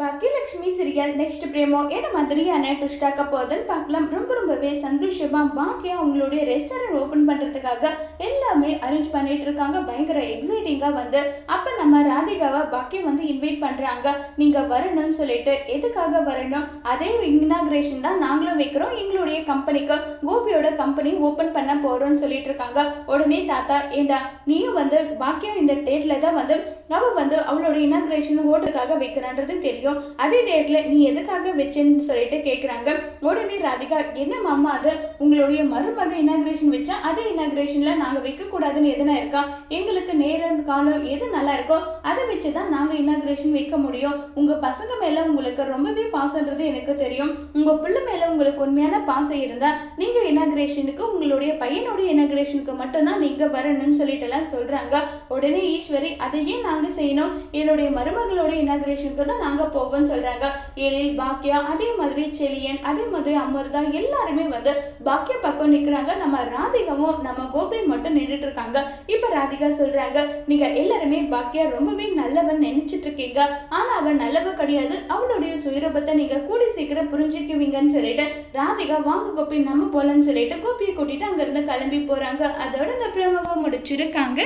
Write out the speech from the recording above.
Baakiyalakshmi serial next பிரேமோ என்ன மாதிரியான ட்விஸ்டாக்க போகுதுன்னு பார்க்கலாம். ரொம்ப ரொம்பவே சந்தோஷமா பாக்கியா அவங்களுடைய ரெஸ்டாரண்ட் ஓப்பன் பண்ணுறதுக்காக எல்லாமே அரேஞ்ச் பண்ணிட்டு இருக்காங்க. பயங்கர எக்ஸைட்டிங்காக வந்து அப்போ நம்ம ராதிகாவை பாக்கியம் வந்து இன்வைட் பண்ணுறாங்க நீங்கள் வரணும்னு சொல்லிட்டு எதுக்காக வரணும்? அதே இனாக்ரேஷன் தான் நாங்களும் வைக்கிறோம். எங்களுடைய கம்பெனிக்கு கோபியோட கம்பெனி ஓப்பன் பண்ண போகிறோம்னு சொல்லிட்டு இருக்காங்க. உடனே தாத்தா ஏண்டா நீயும் வந்து பாக்கியா இந்த டேட்டில் தான் வந்து அவ வந்து அவளோட இனாக்ரேஷன் ஓட்டுக்காக வைக்கிறான்றது தெரியும். அதே டேட்ல நீ எதுக்காக வச்சேன்னு சொல்லிட்டு கேட்குறாங்க உடனே ராதிகா என்ன மாமா அது? உங்களுடைய மருமக இனாகிரேஷன் வச்சா அதே இனாக்ரேஷன்ல நாங்கள் வைக்கக்கூடாதுன்னு எதுனா இருக்கா? எங்களுக்கு நேர் காலம் எது நல்லா இருக்கோ அதை வச்சு தான் நாங்கள் இனாக்ரேஷன் வைக்க முடியும். உங்கள் பசங்க மேலே உங்களுக்கு ரொம்பவே பாசன்றது எனக்கு தெரியும். உங்கள் பிள்ளை மேலே உங்களுக்கு உண்மையான பாசம் இருந்தால் நீங்கள் இனாக்ரேஷனுக்கு உங்களுடைய பையனுடைய இனாக்ரேஷனுக்கு மட்டும்தான் நீங்கள் வரணும்னு சொல்லிட்டுலாம் சொல்கிறாங்க உடனே ஈஸ்வரி அதையே நாங்கள் செய்யணும்? என்னுடைய மருமகளோட இனாக்ரேஷனுக்கு தான் நாங்கள் போவோம்னு சொல்கிறாங்க எழில் பாக்கியா அதே மாதிரி செலியன் அதே மாதிரி அமர்தா எல்லாருமே வந்து பாக்கியா பக்கம் நிற்கிறாங்க நம்ம ராதிகாவும் நம்ம கோபி மட்டும் நின்றுட்டு இருக்காங்க. இப்போ ராதிகா சொல்கிறாங்க நீங்க எல்லாருமே பாக்கியா ரொம்பவே நல்லவன் நினைச்சிட்டு இருக்கீங்க ஆனா அவன் நல்லவ கிடையாது. அவளுடைய சுயரூபத்தை நீங்க கூடி சீக்கிரம் புரிஞ்சுக்குவீங்கன்னு சொல்லிட்டு ராதிகா வாங்க கோப்பி நம்ம போலன்னு சொல்லிட்டு கோப்பியை கூட்டிட்டு அங்கேருந்து கிளம்பி போறாங்க. அதோட இந்த பிரமவை முடிச்சிருக்காங்க.